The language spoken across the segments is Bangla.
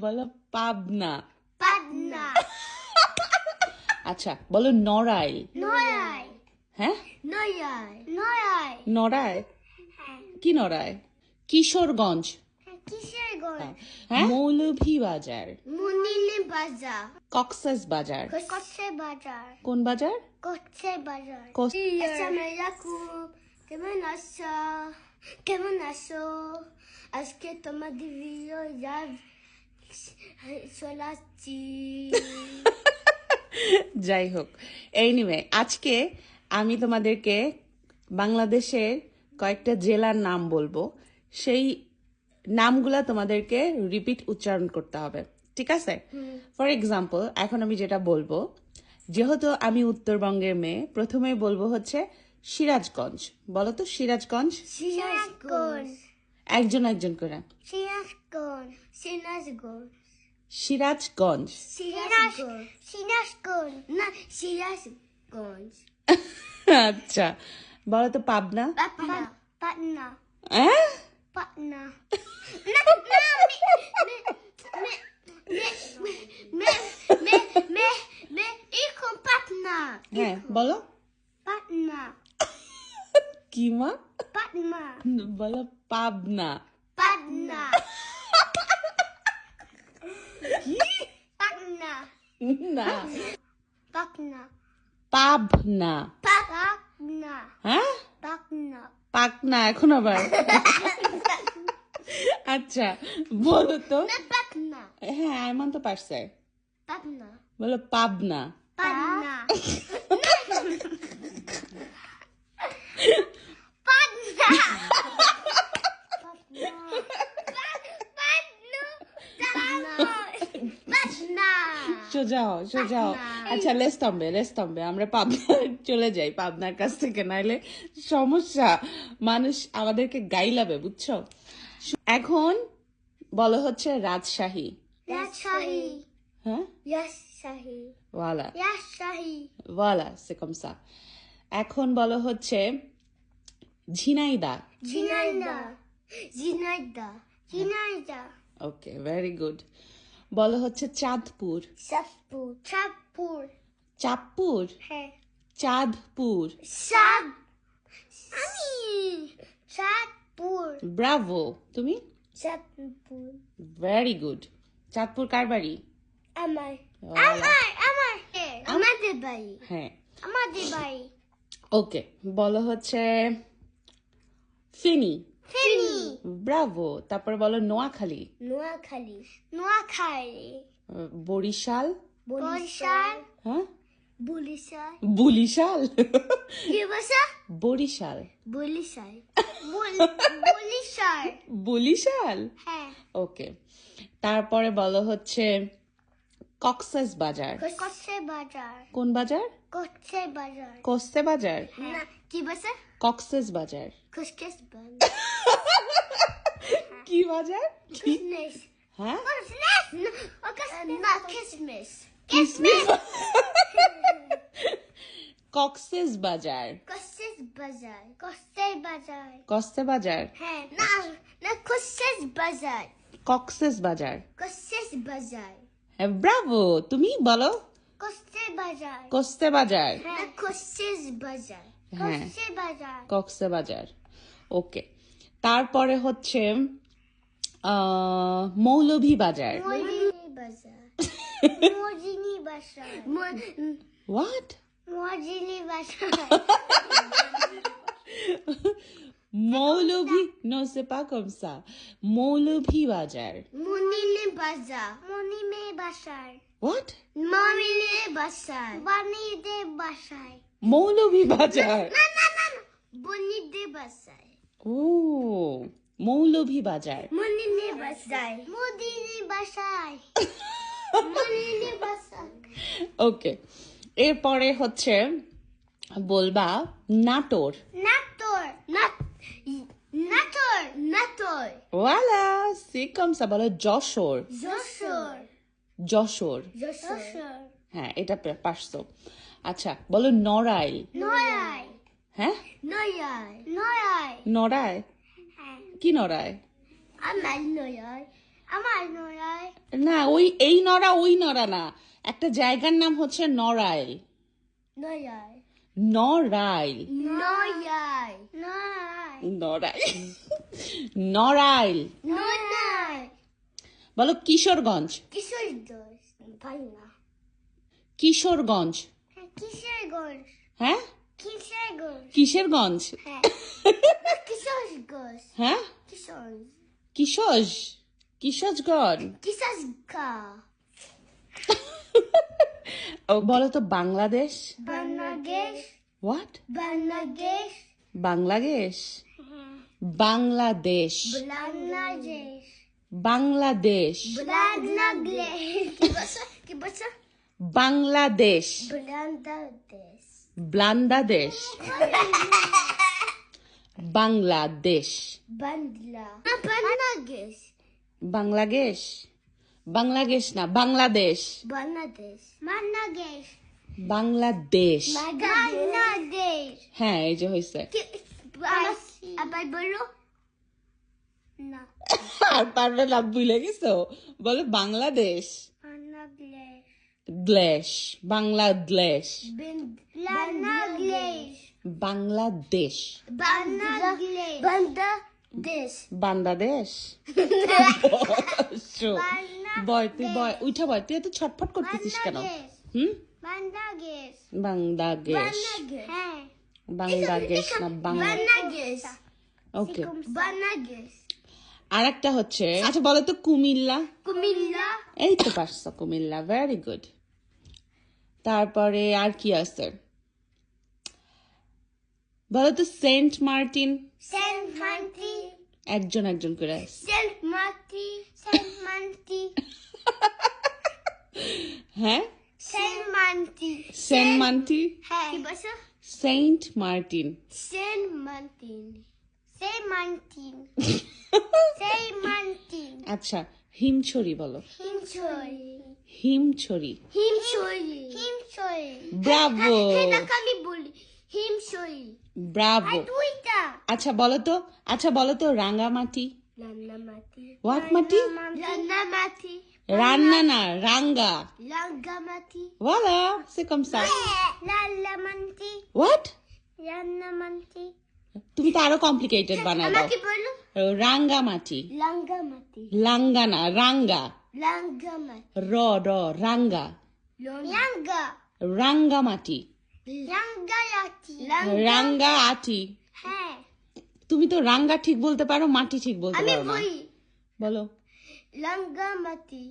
বলো পাবনা। পাটনা আচ্ছা বলো নড়াইল। নয়াই হ্যাঁ? নয়াই নয়াই নড়াই কি নড়াই কিশোরগঞ্জ। গড় হ্যাঁ। মৌলভীবাজার মুনিনে বাজার। কক্সেস বাজার। বাজার। কোন বাজার? বাজার। আলাইকুম কেমন আছো? কেমন আছো? আজকে তোমাদের ভিডিও যাই হোক এইনিওয়ে আজকে আমি তোমাদেরকে বাংলাদেশের কয়েকটা জেলার নাম বলব। সেই নামগুলা তোমাদেরকে রিপিট উচ্চারণ করতে হবে। ঠিক আছে? ফর এক্সাম্পল এখন আমি যেটা বলব যেহেতু আমি উত্তরবঙ্গের মেয়ে প্রথমে বলব হচ্ছে সিরাজগঞ্জ। বলো তো সিরাজগঞ্জ? সিরাজগঞ্জ। একজন একজন করে সিরাজগঞ্জ সিরাজগঞ্জ সিরাজগঞ্জ সিরাজগঞ্জ সিরাজগঞ্জ না সিরাজগঞ্জ আচ্ছা বলো তো পাবনা পাটনা হ্যাঁ পাটনা না না মে মে মে মে মে মে ইকো পাটনা হ্যাঁ বলো পাটনা কি মা পাটনা বলো পাবনা। পাটনা পাটনা না। পাটনা পাবনা। পাটনা হ্যাঁ? পাকনা। এখন আবার? আচ্ছা বলো তো। হ্যাঁ এমন তো পারছে। বলো পাবনা। পাটনা সোজা হও সোজা হও আচ্ছা লেস্তম্বে লেস্তম্বে আমরা পাবনা চলে যাই পাবনার কাছ থেকে। নাইলে সমস্যা। মানুষ আমাদেরকে গাইলাবে বুঝছ? এখন বলো হচ্ছে রাজশাহী। রাজশাহী। হ্যাঁ? রাজশাহী। ওয়ালা। রাজশাহী। ওয়ালা সে কমসা। এখন বলো হচ্ছে Jhenaidah. Jhenaidah. Jhenaidah. Jhenaidah. Okay very good বলো হচ্ছে চাঁদপুর। চাঁদপুর। চাঁদপুর। চাঁদপুর? হ্যাঁ। চাঁদপুর। চাঁদ আমি চাঁদপুর। ব্রাভো। তুমি? চাঁদপুর। ভেরি গুড চাঁদপুর কার বাড়ি? আমার। ওয়ালা। আমার আমার। হ্যাঁ আমাদের বাড়ি। হ্যাঁ। আমাদের বাড়ি। ওকে বলো হচ্ছে ফেনি। ফেনী। ব্রাভো। তারপর বলো নোয়াখালী। নোয়াখালী। নোয়াখালী। বরিশাল। বরিশাল। হ্যাঁ? বরিশাল। বুলিশাল কি ভাষা? বরিশাল। বরিশাল। বলিশাল হ্যাঁ। ওকে। তারপরে বলো হচ্ছে কক্সেস বাজার। বাজার। কোন বাজার? কচ্ছে বাজার। কস্তে বাজার। কি ভাষা? কক্সেস বাজার। কুসকেস বাজার। কি বাজার? কিসমিস হ্যাঁ? না কিসমিস। কিসমিস? কক্সেস বাজার। কচ্ছেস বাজার। কচ্ছে বাজার। কস্তে বাজার? হ্যাঁ না না কচ্ছেস বাজার। কক্সেস বাজার। কচ্ছেস বাজার। হ্যাঁ ব্রাভো তুমি বলো। কচ্ছে বাজার। কস্তে বাজার। না কচ্ছেস বাজার। হ্যাঁ। কচ্ছে বাজার। ওকে। তারপরে হচ্ছে মৌলভী বাজার। হোয়াট মৌলভী নো সে পা কম মৌলভী বাজার। মুনিনে বাজার। মনিমে বাসার হোয়াট মমিনে বাসার বানিদে বাসায় মৌলভী বাজার না না না না বনিদে বাসায় ও ওকে এরপরে হচ্ছে বলবা নাটোর। নাটোর নাট নাটোর নাটোর। ওয়ালা সে কম সা বলো যশোর। যশোর। যশোর। যশোর। হ্যাঁ এটা পারছ। আচ্ছা বলো নড়াইল। নয়াই হ্যাঁ? নয়াই নয়াই নড়াই হ্যাঁ। কি নড়াই আমার নয়াই আমার না ওই এই নরা ওই নরা না। একটা জায়গার নাম হচ্ছে নড়াইল। নড়াই নড়াইল। নড়াই নড়াই নড়াইল। নড়াইল। বলো কিশোরগঞ্জ। কিশোরগঞ্জ। না। কিশোরগঞ্জ হ্যাঁ? কিসের গোস কিসেরগঞ্জ হ্যাঁ। কিশোর গোস হ্যাঁ? কিশোরগঞ্জ কিশোর গা? ও বলো তো বাংলাদেশ? বাংলাদেশ। হোয়াট বাংলাদেশ। বাংলাদেশ? বাংলাদেশ। বাংলাদেশ। বাংলাদেশ। বাংলাদেশ। কি বলছো? বাংলাদেশ বাংলাদেশ বাংলাদেশ বাংলাদেশ বাংলা বাংলাদেশ বাংলাদেশ না বাংলাদেশ বাংলাদেশ বাংলাদেশ বাংলাদেশ বাংলাদেশ হ্যাঁ এই যে হয়েছে আবার বলো। আর পারবে না ভুলে গেছো? বলো বাংলাদেশ। বাংলাদেশ বাংলাদেশ বাংলাদেশ বাংলাদেশ বাংলাদেশ বাংলাদেশ শো, বয় তুই বয় উঠা বয় তুই এত ছটফট করতেছিস কেন? হুম? বাংলাদেশ বাংলাদেশ হ্যাঁ। বাংলাদেশ না বাংলা বাংলাদেশ ওকে বাংলাদেশ আর একটা হচ্ছে আচ্ছা বলো তো কুমিল্লা? কুমিল্লা। এই তো পারছ কুমিল্লা ভেরি গুড তারপরে আর কি আছে? বলো তো সেন্ট মার্টিন? সেন্ট একজন একজন করে সেন্ট সেন্ট হ্যাঁ? Saint Martin? হ্যাঁ কি Saint Martin. Saint Martin. Saint Martin. Saint Martin. আচ্ছা হিমছড়ি বলো। হিমছড়ি। হিমছড়ি। হিমছড়ি। হিমছড়ি। ব্রাভো। সেটাকে আমি বলি। হিমছড়ি। ব্রাভো। দুইটা। আচ্ছা বলো তো। আচ্ছা বলো তো রাঙ্গামাটি রান্নামাটি হোয়াট মাটি? রান্নামাটি রান্না না রাঙ্গা। Rangamati Voilà, c'est comme ça. লাল্লামান্টি What? রান্নামান্টি তুমি তো আরও কমপ্লিকেটেড বানাই দাও। রাঙ্গামাটি। লাঙ্গামাটি লাঙ্গানা রাঙ্গা। লাঙ্গামাটি র র রাঙ্গা। লাঙ্গা রাঙ্গামাটি। লাঙ্গালাটি রাঙ্গা আটি হ্যাঁ। তুমি তো রাঙ্গা ঠিক বলতে পারো মাটি ঠিক বলতে পারো না। বলি। বলো। লাঙ্গামাটি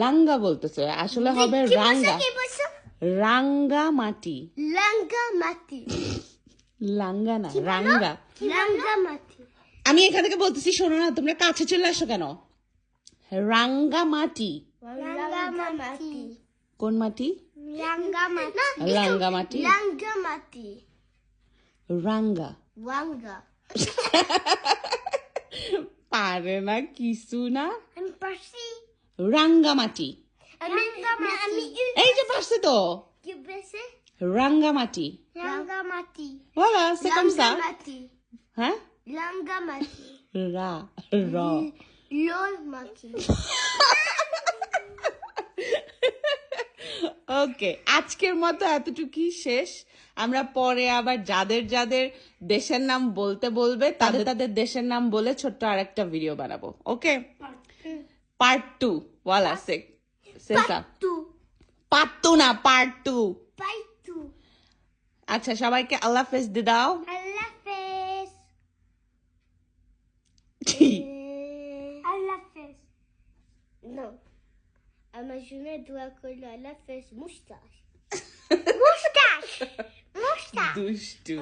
লাঙ্গা বলতেছে আসলে হবে রাঙ্গা। রাঙ্গা মাটি লাঙ্গামাটি লাঙ্গা না রাঙ্গা। লাঙ্গামাটি আমি এখান থেকে বলতেছি শোনো না তোমরা কাছে চলে আসো কেন? রাঙ্গা মাটি কোন মাটি? রাঙ্গামাটি। লাঙ্গামাটি রাঙ্গা। ওয়াঙ্গা পারে না কিছু না। আমি পারছি। রাঙ্গামাটি। আমি আমি এই যে পারছে তো। রাঙ্গামাটি। লাঙ্গামাটি voilà c'est comme হ্যাঁ লাঙ্গামাটি রা র লোল মাটি ওকে আজকের মতো এতটুকুই শেষ। আমরা পরে আবার যাদের যাদের দেশের নাম বলতে বলবে তাদের তাদের দেশের নাম বলে ছোট্ট আর একটা ভিডিও বানাবো ওকে পার্ট টু ওয়ালা সে সেসা পার্ট টু না পার্ট টু টু আচ্ছা সবাইকে আল্লাহ হাফেজ দি দাও আল্লাহ হাফেজ আল্লাহ হাফেজ নো আমার শুনে দোয়া করল আল্লাহ হাফেজ মুস্তাশ মুস্তাশ মুস্তাশ দুষ্টু